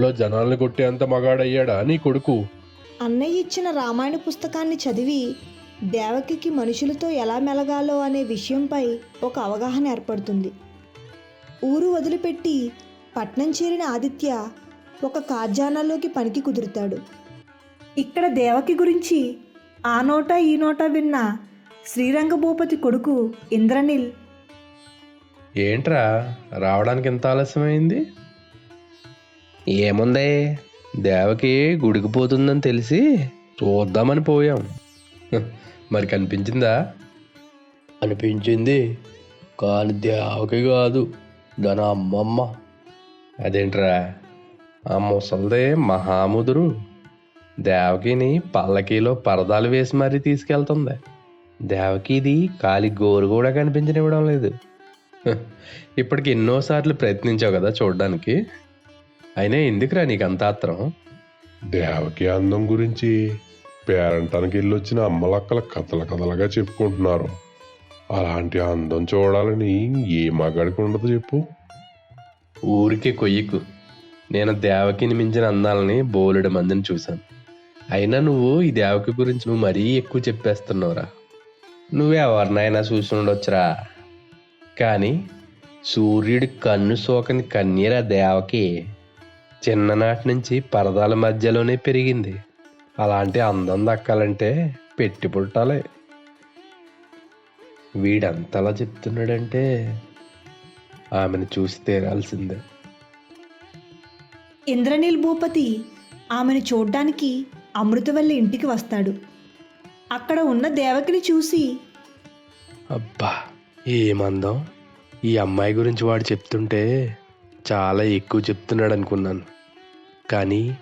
ఊర్లో జనాల్ని కొట్టేంత మగాడయ్యాడా నీ కొడుకు? అన్నయ్య ఇచ్చిన రామాయణ పుస్తకాన్ని చదివి దేవకికి మనుషులతో ఎలా మెలగాలో అనే విషయంపై ఒక అవగాహన ఏర్పడుతుంది. ఊరు వదిలిపెట్టి పట్నం చేరిన ఆదిత్య ఒక కార్జానాల్లోకి పనికి కుదురుతాడు. ఇక్కడ దేవకి గురించి ఆ నోట ఈ నోట విన్న శ్రీరంగ భూపతి కొడుకు ఇంద్రనీల్. ఏంట్రా? రావడానికి ఎంత ఆలస్యమైంది? ఏముంది? దేవకి గుడికి పోతుందని తెలిసి చూద్దామని పోయాం. మరి కనిపించిందా? అనిపించింది కానీ దేవకి కాదు దాని అమ్మమ్మ. అదేంట్రా? ఆ ముసలిదే మహాముదురు. దేవకిని పల్లకీలో పరదాలు వేసి మరీ తీసుకెళ్తుంది. దేవకిది కాలి గోరు కూడా కనిపించనివ్వడం లేదు. ఇప్పటికి ఎన్నోసార్లు ప్రయత్నించావు కదా చూడడానికి. అయినా ఎందుకురా నీకు అంత ఆత్రం? దేవకి అందం గురించి పేరంటానికి వెళ్ళొచ్చిన అమ్మలక్కల కథల కథలుగా చెప్పుకుంటున్నారు. అలాంటి అందం చూడాలని ఏ మగాడికి ఉండదు చెప్పు. ఊరికే కొయ్యకు. నేను దేవకిని మించిన అందాలని బోలెడు మందిని చూశాను. అయినా నువ్వు ఈ దేవకి గురించి నువ్వు మరీ ఎక్కువ చెప్పేస్తున్నావురా. నువ్వెవరినైనా చూసి ఉండొచ్చురా. కానీ సూర్యుడి కన్ను సోకని కన్యరా దేవకి. చిన్ననాటి నుంచి పరదాల మధ్యలోనే పెరిగింది. అలాంటి అందం దక్కాలంటే పెట్టి పుట్టాలి. వీడంతలా చెప్తున్నాడంటే ఆమెను చూసి తీరాల్సిందే. ఇంద్రనీల్ భూపతి ఆమెను చూడ్డానికి అమృతవల్లి ఇంటికి వస్తాడు. అక్కడ ఉన్న దేవకిని చూసి అబ్బా ఏమందం? ఈ అమ్మాయి గురించి వాడు చెప్తుంటే చాలా ఎక్కువ చెప్తున్నాడు అనుకున్నాను కానీ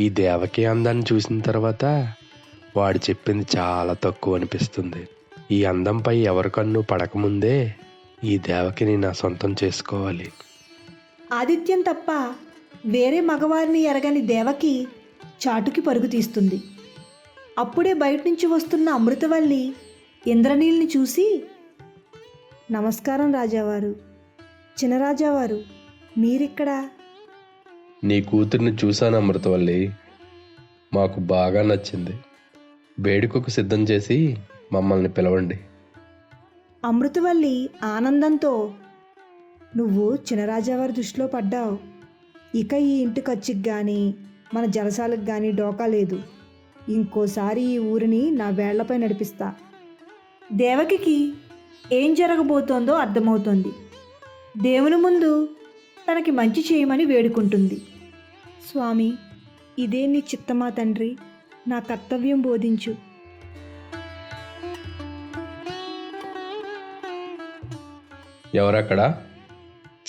ఈ దేవకి అందాన్ని చూసిన తర్వాత వాడు చెప్పింది చాలా తక్కువ అనిపిస్తుంది. ఈ అందంపై ఎవరి కన్ను పడకముందే ఈ దేవకిని నా సొంతం చేసుకోవాలి. ఆదిత్యం తప్ప వేరే మగవారిని ఎరగని దేవకి చాటుకి పరుగు తీస్తుంది. అప్పుడే బయట నుంచి వస్తున్న అమృతవల్లి ఇంద్రనీల్ని చూసి నమస్కారం రాజావారు. చినరాజావారు మీరిక్కడా? నీ కూతుర్ని చూశాను అమృతవల్లి. మాకు బాగా నచ్చింది. వేడుకకు సిద్ధం చేసి మమ్మల్ని పిలవండి. అమృతవల్లి ఆనందంతో నువ్వు చినరాజావారి దృష్టిలో పడ్డావు. ఇక ఈ ఇంటి ఖర్చుకి కానీ మన జలసాలకు కానీ డోకా లేదు. ఇంకోసారి ఈ ఊరిని నా వేళ్ళపై నడిపిస్తా. దేవకికి ఏం జరగబోతోందో అర్థమవుతోంది. దేవుని ముందు తనకి మంచి చేయమని వేడుకుంటుంది. స్వామి ఇదే నీ చిత్తమా తండ్రి? నా కర్తవ్యం బోధించు. ఎవరక్కడ?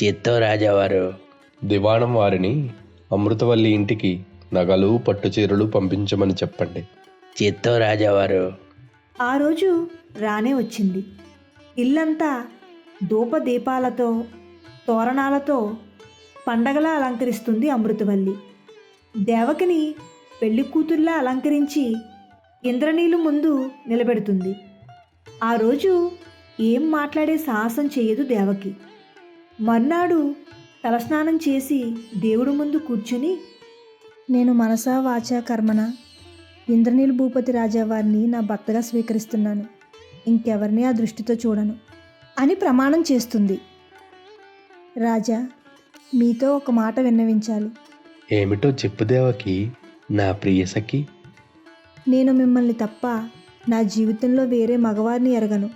చిత్తో రాజావారు. దివాణం వారిని అమృతవల్లి ఇంటికి నగలు పట్టు చీరలు పంపించమని చెప్పండి. చిత్తో రాజావారు. ఆ రోజు రానే వచ్చింది. ఇల్లంతా ధూపదీపాలతో తోరణాలతో పండగలా అలంకరిస్తుంది అమృతవల్లి. దేవకిని పెళ్ళి కూతుర్లా అలంకరించి ఇంద్రనీలు ముందు నిలబెడుతుంది. ఆ రోజు ఏం మాట్లాడే సాహసం చేయదు దేవకి. మర్నాడు తలస్నానం చేసి దేవుడి ముందు కూర్చుని నేను మనసా వాచా కర్మన? ఇంద్రనీల్ భూపతి రాజావారిని నా భక్తగా స్వీకరిస్తున్నాను. ఇంకెవరిని ఆ దృష్టితో చూడను అని ప్రమాణం చేస్తుంది. రాజా మీతో ఒక మాట విన్నవించాలి. ఏమిటో చెప్పు దేవకి నా ప్రియసఖి నేను మిమ్మల్ని తప్ప నా జీవితంలో వేరే మగవారిని ఎరగను.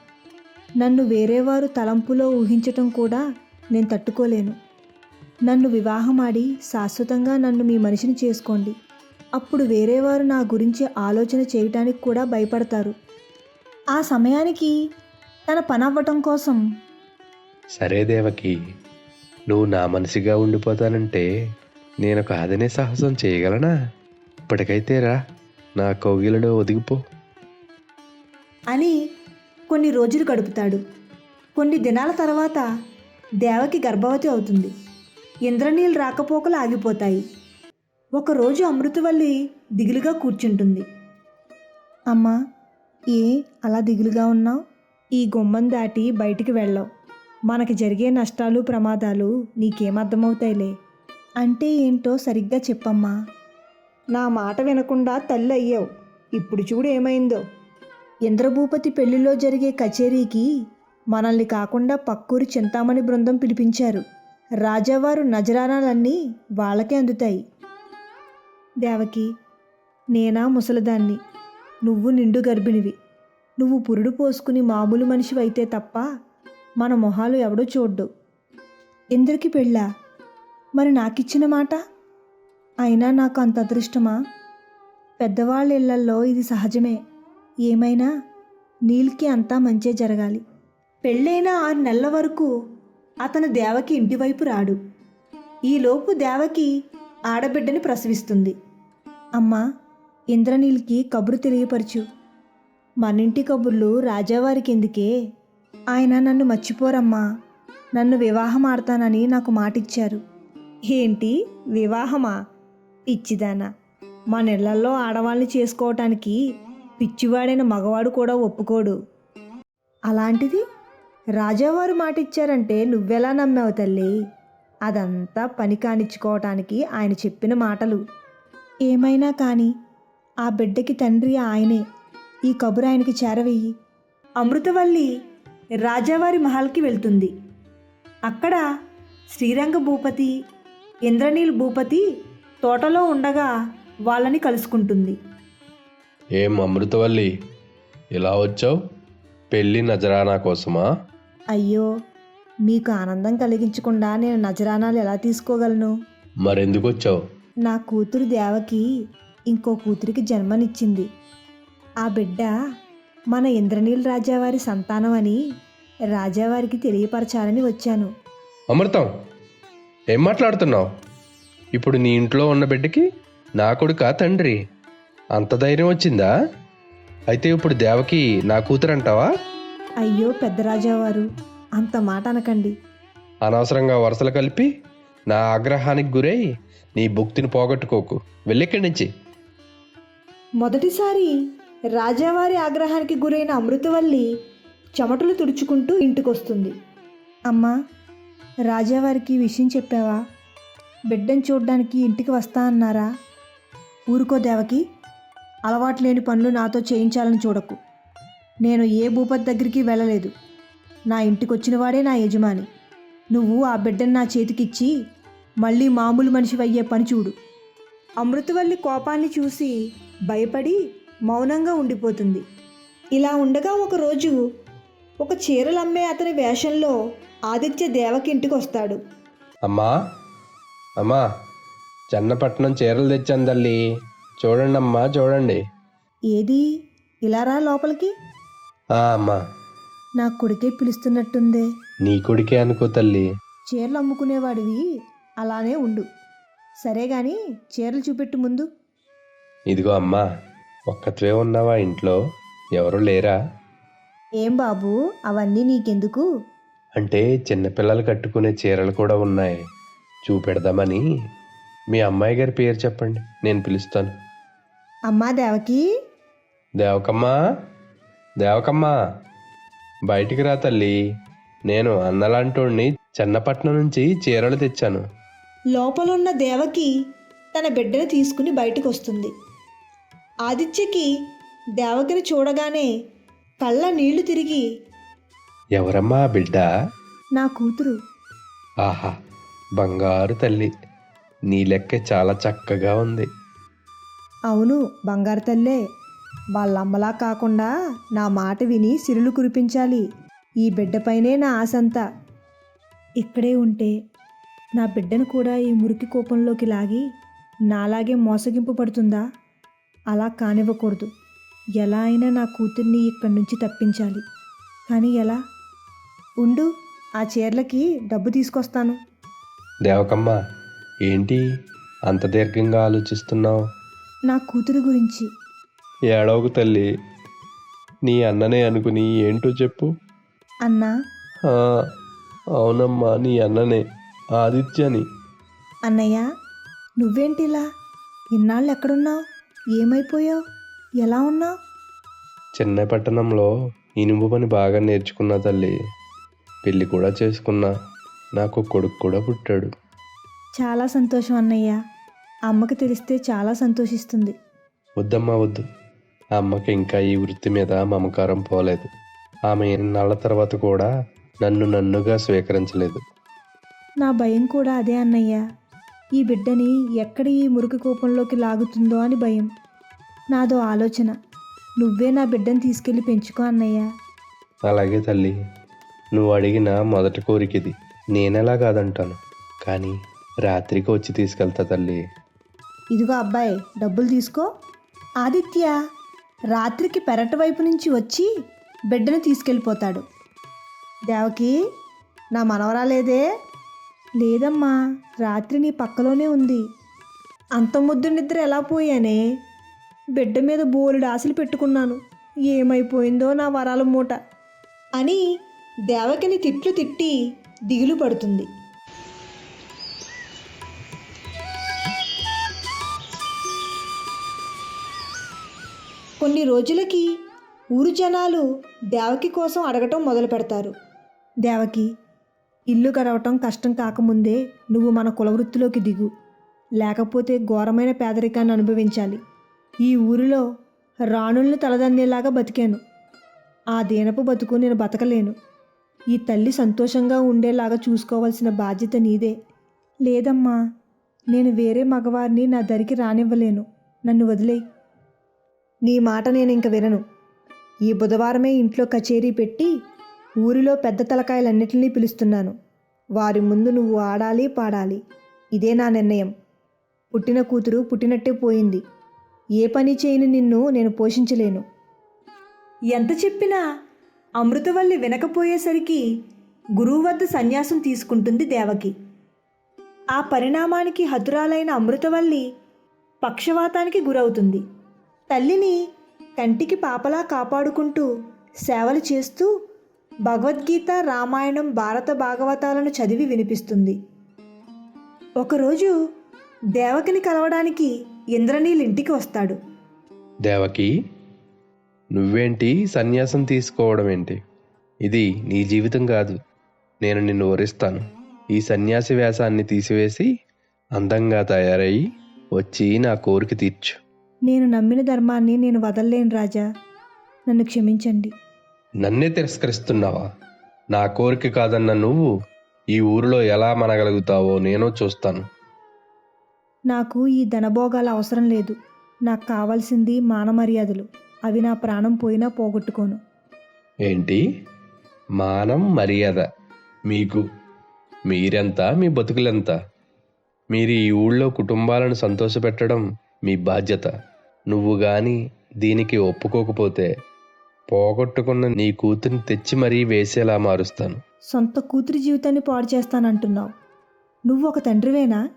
నన్ను వేరేవారు తలంపులో ఊహించటం కూడా నేను తట్టుకోలేను. నన్ను వివాహమాడి శాశ్వతంగా నన్ను మీ మనిషిని చేసుకోండి. అప్పుడు వేరేవారు నా గురించి ఆలోచన చేయటానికి కూడా భయపడతారు. ఆ సమయానికి తన పని అవ్వటం కోసం సరే దేవకి నువ్వు నా మనిషిగా ఉండిపోతానంటే నేను కాదనే సాహసం చేయగలనా? ఇప్పటికైతే రా నా కౌగిలలో ఒదిగిపో. అని కొన్ని రోజులు గడుపుతాడు. కొన్ని దినాల తర్వాత దేవకి గర్భవతి అవుతుంది. ఇంద్రనీళ్ళు రాకపోకలు ఆగిపోతాయి. ఒకరోజు అమృతవల్లి దిగులుగా కూర్చుంటుంది. అమ్మా ఏ అలా దిగులుగా ఉన్నావు? ఈ గుమ్మం దాటి బయటికి వెళ్ళావు. మనకి జరిగే నష్టాలు ప్రమాదాలు నీకేం అర్థమవుతాయిలే. అంటే ఏంటో సరిగ్గా చెప్పమ్మా. నా మాట వినకుండా తల్లి అయ్యావు ఇప్పుడు చూడు ఏమైందో. ఇంద్రభూపతి పెళ్ళిలో జరిగే కచేరీకి మనల్ని కాకుండా పక్కూరి చింతామణి బృందం పిలిపించారు. రాజావారు నజరానాలన్నీ వాళ్ళకే అందుతాయి. దేవకి నేనా ముసలిదాన్ని. నువ్వు నిండు గర్భిణివి. నువ్వు పురుడు పోసుకుని మామూలు మనిషివైతే తప్ప మన మొహాలు ఎవడో చూడ్డు. ఇందరికి పెళ్ళా? మరి నాకిచ్చిన మాట? అయినా నాకు అంత అదృష్టమా? పెద్దవాళ్ళ ఇళ్ళల్లో ఇది సహజమే. ఏమైనా నీల్కి అంతా మంచే జరగాలి. పెళ్ళైన ఆరు నెలల వరకు అతను దేవకి ఇంటివైపు రాడు. ఈలోపు దేవకి ఆడబిడ్డని ప్రసవిస్తుంది. అమ్మా ఇంద్రనీల్కి కబురు తెలియపరచు. మనింటి కబుర్లు రాజావారికి ఎందుకే ఆయన నన్ను మర్చిపోరమ్మా. నన్ను వివాహం ఆడతానని నాకు మాటిచ్చారు. ఏంటి? వివాహమా? పిచ్చిదానా. మా నెలల్లో ఆడవాళ్ళని చేసుకోవటానికి పిచ్చివాడైన మగవాడు కూడా ఒప్పుకోడు. అలాంటిది రాజావారు మాట ఇచ్చారంటే నువ్వెలా నమ్మావు తల్లి? అదంతా పని కానిచ్చుకోవటానికి ఆయన చెప్పిన మాటలు. ఏమైనా కానీ ఆ బిడ్డకి తండ్రి ఆయనే. ఈ కబురు ఆయనకి చేరవేయి. అమృతవల్లి రాజావారి మహల్కి వెళ్తుంది. అక్కడ శ్రీరంగ భూపతి ఇంద్రనీల్ భూపతి తోటలో ఉండగా వాళ్ళని కలుసుకుంటుంది. ఏం అమృతవల్లి ఇలా వచ్చావు? పెళ్ళి నజరానా కోసమా? అయ్యో మీకు ఆనందం కలిగించకుండా నేను నజరానాలు ఎలా తీసుకోగలను? మరెందుకు వచ్చావు నా కూతురు దేవకి ఇంకో కూతురికి జన్మనిచ్చింది. ఆ బిడ్డ మన ఇంద్రనీల్ రాజావారి సంతానం అని రాజావారికి తెలియపరచాలని వచ్చాను. అమృతం ఏం మాట్లాడుతున్నావు? ఇప్పుడు నీ ఇంట్లో ఉన్న బిడ్డకి నా కొడుకా తండ్రి? అంత ధైర్యం వచ్చిందా? అయితే ఇప్పుడు దేవకి నా కూతురు అంటావా అయ్యో పెద్ద రాజావారు అంత మాట అనకండి. అనవసరంగా వరుసలు కలిపి నా ఆగ్రహానికి గురై నీ భుక్తిని పోగొట్టుకోకు. వెళ్ళిక్కడి నుంచి? మొదటిసారి రాజావారి ఆగ్రహానికి గురైన అమృతవల్లి చెమటలు తుడుచుకుంటూ ఇంటికొస్తుంది. అమ్మా రాజావారికి విషయం చెప్పావా? బిడ్డను చూడ్డానికి ఇంటికి వస్తా అన్నారా? ఊరుకో దేవకి అలవాటు లేని పనులు నాతో చేయించాలని చూడకు. నేను ఏ భూపతి దగ్గరికి వెళ్ళలేదు. నా ఇంటికి వచ్చిన వాడే నా యజమాని. నువ్వు ఆ బిడ్డను నా చేతికిచ్చి మళ్ళీ మామూలు మనిషి అయ్యే పని చూడు. అమృతవల్లి కోపాన్ని చూసి భయపడి మౌనంగా ఉండిపోతుంది. ఇలా ఉండగా ఒకరోజు ఒక చీరలు అమ్మే అతని వేషంలో ఆదిత్య దేవకి ఇంటికి వస్తాడు. అమ్మా అమ్మా చెన్నపట్నం చీరలు తెచ్చాను తల్లి. చూడండి అమ్మా చూడండి. ఏది? ఇలా రా లోపలికి. ఆ అమ్మా. నా కొడుకే పిలుస్తున్నట్టుందే. నీ కొడుకే అనుకో తల్లి. చీరలు అమ్ముకునేవాడివి అలానే ఉండు. సరే గాని చీరలు చూపెట్టు ముందు. ఇదిగో అమ్మా. ఒక్కత్వే ఉన్నావా ఇంట్లో? ఎవరు లేరా? ఏం బాబు అవన్నీ నీకెందుకు? అంటే చిన్నపిల్లలు కట్టుకునే చీరలు కూడా ఉన్నాయి. చూపెడదామని. మీ అమ్మాయి గారి పేరు చెప్పండి నేను పిలుస్తాను. అమ్మా దేవకి? దేవకమ్మా? దేవకమ్మా? బయటికి రా తల్లి. నేను అన్నలాంటోడిని చెన్నపట్నం నుంచి చీరలు తెచ్చాను. లోపలున్న దేవకి తన బిడ్డను తీసుకుని బయటకు వస్తుంది ఆదిత్యకి దేవకిని చూడగానే కళ్ళ నీళ్ళు తిరిగి ఎవరమ్మా బిడ్డ? నా కూతురు. ఆహా బంగారు తల్లి. నీ లెక్క చాలా చక్కగా ఉంది. అవును బంగారు తల్లే. వాళ్ళమ్మలా కాకుండా నా మాట విని సిరులు కురిపించాలి. ఈ బిడ్డపైనే నా ఆశంతా. ఇక్కడే ఉంటే నా బిడ్డను కూడా ఈ మురికి కోపంలోకి లాగి నాలాగే మోసగింపు పడుతుందా అలా కానివ్వకూడదు. ఎలా అయినా నా కూతుర్ని ఇక్కడి నుంచి తప్పించాలి. కానీ ఎలా? ఉండు ఆ చీరలకి డబ్బు తీసుకొస్తాను. దేవకమ్మ ఏంటి అంత దీర్ఘంగా ఆలోచిస్తున్నావు? నా కూతురు గురించి. ఏడవకు తల్లి. నీ అన్ననే అనుకుని ఏంటో చెప్పు. అన్నా? ఆ, అవునమ్మా నీ అన్ననే ఆదిత్యని. అన్నయ్య నువ్వేంటిలా? ఇన్నాళ్ళు ఎక్కడున్నావు? ఏమైపోయావు ఎలా ఉన్నావు చెన్నై పట్టణంలో ఇనుము పని బాగా నేర్చుకున్నా తల్లి. పెళ్ళి కూడా చేసుకున్నా. నాకు కొడుకు కూడా పుట్టాడు. చాలా సంతోషం అన్నయ్య. అమ్మకి తెలిస్తే చాలా సంతోషిస్తుంది. వద్దమ్మా వద్దు. ఆ అమ్మకి ఇంకా ఈ వృత్తి మీద మమకారం పోలేదు. ఆమె ఎన్నాళ్ళ తర్వాత కూడా నన్ను నన్నుగా స్వీకరించలేదు. నా భయం కూడా అదే అన్నయ్య. ఈ బిడ్డని ఎక్కడ ఈ మురికి కూపంలోకి లాగుతుందో అని భయం. నాదో ఆలోచన. నువ్వే నా బిడ్డని తీసుకెళ్ళి పెంచుకో అన్నయ్య. అలాగే తల్లి. నువ్వు అడిగిన మొదటి కోరిక ఇది నేనెలా కాదంటాను. కానీ రాత్రికి వచ్చి తీసుకెళ్తా తల్లి. ఇదిగో అబ్బాయి డబ్బులు తీసుకో. ఆదిత్య రాత్రికి పెరట వైపు నుంచి వచ్చి బిడ్డను తీసుకెళ్ళిపోతాడు. దేవకి నా మనవరాలేదే? లేదమ్మా రాత్రి నీ పక్కలోనే ఉంది. అంత ముద్దు నిద్ర ఎలా పోయానే? బిడ్డ మీద బోలెడు ఆశలు పెట్టుకున్నాను. ఏమైపోయిందో నా వరాల మూట అని దేవకిని తిట్లు తిట్టి దిగులు పడుతుంది. కొన్ని రోజులకి ఊరు జనాలు దేవకి కోసం అడగటం మొదలు పెడతారు దేవకి ఇల్లు గడవటం కష్టం కాకముందే నువ్వు మన కులవృత్తిలోకి దిగు. లేకపోతే ఘోరమైన పేదరికాన్ని అనుభవించాలి. ఈ ఊరిలో రాణుల్ని తలదన్నేలాగా బతికాను. ఆ దీనపు బతుకు నేను బతకలేను. ఈ తల్లి సంతోషంగా ఉండేలాగా చూసుకోవాల్సిన బాధ్యత నీదే. లేదమ్మా నేను వేరే మగవారిని నా దరికి రానివ్వలేను. నన్ను వదిలేయి. నీ మాట నేను ఇంక వినను. ఈ బుధవారమే ఇంట్లో కచేరీ పెట్టి ఊరిలో పెద్ద తలకాయలన్నిటినీ పిలుస్తున్నాను. వారి ముందు నువ్వు ఆడాలి పాడాలి. ఇదే నా నిర్ణయం. పుట్టిన కూతురు పుట్టినట్టే పోయింది. ఏ పని చేయని నిన్ను నేను పోషించలేను. ఎంత చెప్పినా అమృతవల్లి వినకపోయేసరికి గురువు వద్ద సన్యాసం తీసుకుంటుంది దేవకి. ఆ పరిణామానికి హతురాలైన అమృతవల్లి పక్షవాతానికి గురవుతుంది. తల్లిని కంటికి పాపలా కాపాడుకుంటూ సేవలు చేస్తూ భగవద్గీత రామాయణం భారత భాగవతాలను చదివి వినిపిస్తుంది. ఒకరోజు దేవకిని కలవడానికి ఇంద్రనీల్ ఇంటికి వస్తాడు. దేవకి నువ్వేంటి సన్యాసం తీసుకోవడం ఏంటి ఇది నీ జీవితం కాదు. నేను నిన్ను వరిస్తాను. ఈ సన్యాసి వేషాన్ని తీసివేసి అందంగా తయారయ్యి వచ్చి నా కోరిక తీర్చు. నేను నమ్మిన ధర్మాన్ని నేను వదల్లేను రాజా. నన్ను క్షమించండి. నన్నే తిరస్కరిస్తున్నావా? నా కోరిక కాదన్న నువ్వు ఈ ఊరిలో ఎలా మనగలుగుతావో నేను చూస్తాను. నాకు ఈ ధనభోగాల అవసరం లేదు. నాకు కావాల్సింది మానమర్యాదలు. అవి నా ప్రాణం పోయినా పోగొట్టుకోను. ఏంటి? మానం మర్యాద. మీకు? మీరెంత? మీ బతుకులెంత? మీరు ఈ ఊళ్ళో కుటుంబాలను సంతోషపెట్టడం మీ బాధ్యత. నువ్వు గాని దీనికి ఒప్పుకోకపోతే పోగొట్టుకున్న నీ కూతుర్ని తెచ్చి మరీ వేసేలా మారుస్తాను. సొంత కూతురి జీవితాన్ని పాడు చేస్తానంటున్నావు. నువ్వు ఒక తండ్రివేనా?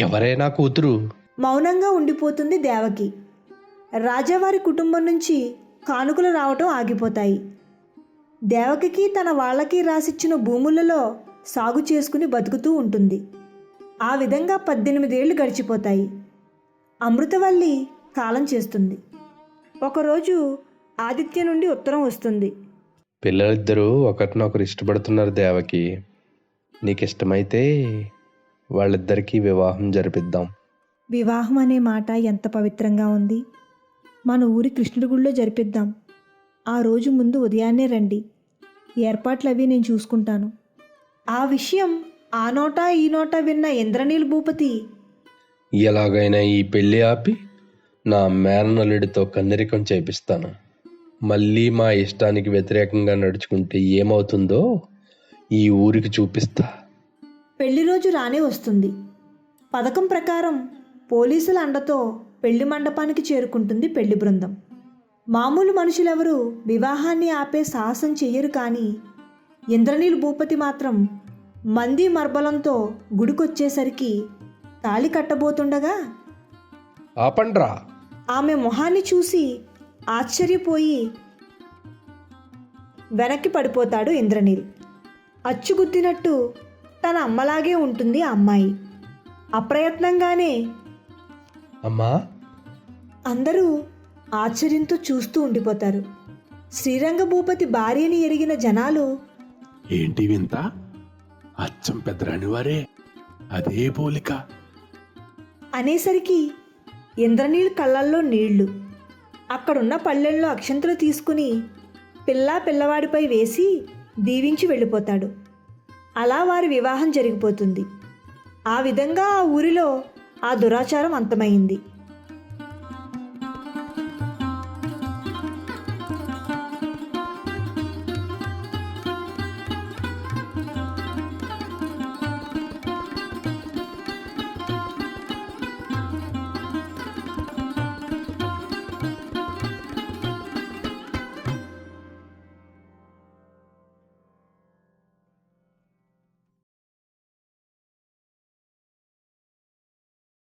ఎవరైనా కూతురు. మౌనంగా ఉండిపోతుంది దేవకి. రాజావారి కుటుంబం నుంచి కానుకలు రావటం ఆగిపోతాయి. దేవకికి తన వాళ్ళకి రాసిచ్చిన భూములలో సాగు చేసుకుని బతుకుతూ ఉంటుంది. ఆ విధంగా పద్దెనిమిదేళ్ళు గడిచిపోతాయి. అమృతవల్లి కాలం చేస్తుంది. ఒకరోజు ఆదిత్య నుండి ఉత్తరం వస్తుంది. పిల్లలిద్దరూ ఒకరినొకరు ఇష్టపడుతున్నారు దేవకి. నీకు ఇష్టమైతే వాళ్ళిద్దరికీ వివాహం జరిపిద్దాం. వివాహం అనే మాట ఎంత పవిత్రంగా ఉంది. మన ఊరి కృష్ణుడి గుడిలో జరిపిద్దాం. ఆ రోజు ముందు ఉదయాన్నే రండి. ఏర్పాట్లు అవి నేను చూసుకుంటాను. ఆ విషయం ఆ నోటా ఈ నోటా విన్న ఇంద్రనీల్ భూపతి. ఎలాగైనా ఈ పెళ్ళి ఆపి నా మేనల్లుడితో కన్నెరికం చేపిస్తాను. మళ్ళీ మా ఇష్టానికి వ్యతిరేకంగా నడుచుకుంటే ఏమవుతుందో ఈ ఊరికి చూపిస్తా. పెళ్ళి రోజు రానే వస్తుంది. పథకం ప్రకారం పోలీసుల అండతో పెళ్ళి మండపానికి చేరుకుంటుంది పెళ్ళి బృందం. మామూలు మనుషులెవరూ వివాహాన్ని ఆపే సాహసం చెయ్యరు కానీ ఇంద్రనీల్ భూపతి మాత్రం మంది మర్బలంతో గుడికొచ్చేసరికి తాళి కట్టబోతుండగా ఆపండ్రా. ఆమె మొహాన్ని చూసి ఆశ్చర్యపోయి వెనక్కి పడిపోతాడు ఇంద్రనీల్. అచ్చుగుద్దినట్టు తన అమ్మలాగే ఉంటుంది ఆ అమ్మాయి. అప్రయత్నంగానే అమ్మా! అందరూ ఆశ్చర్యంతో చూస్తూ ఉండిపోతారు. శ్రీరంగ భూపతి భార్యని ఎరిగిన జనాలు ఏంటి వింత? అచ్చం పెద్దరాని వారే అదే పోలిక. అనేసరికి ఇంద్రనీళ్ళ కళ్ళల్లో నీళ్ళు. అక్కడున్న పళ్ళెంలో అక్షంతలు తీసుకుని పిల్లా పిల్లవాడిపై వేసి దీవించి వెళ్ళిపోతాడు. అలా వారి వివాహం జరిగిపోతుంది. ఆ విధంగా ఆ ఊరిలో ఆ దురాచారం అంతమైంది.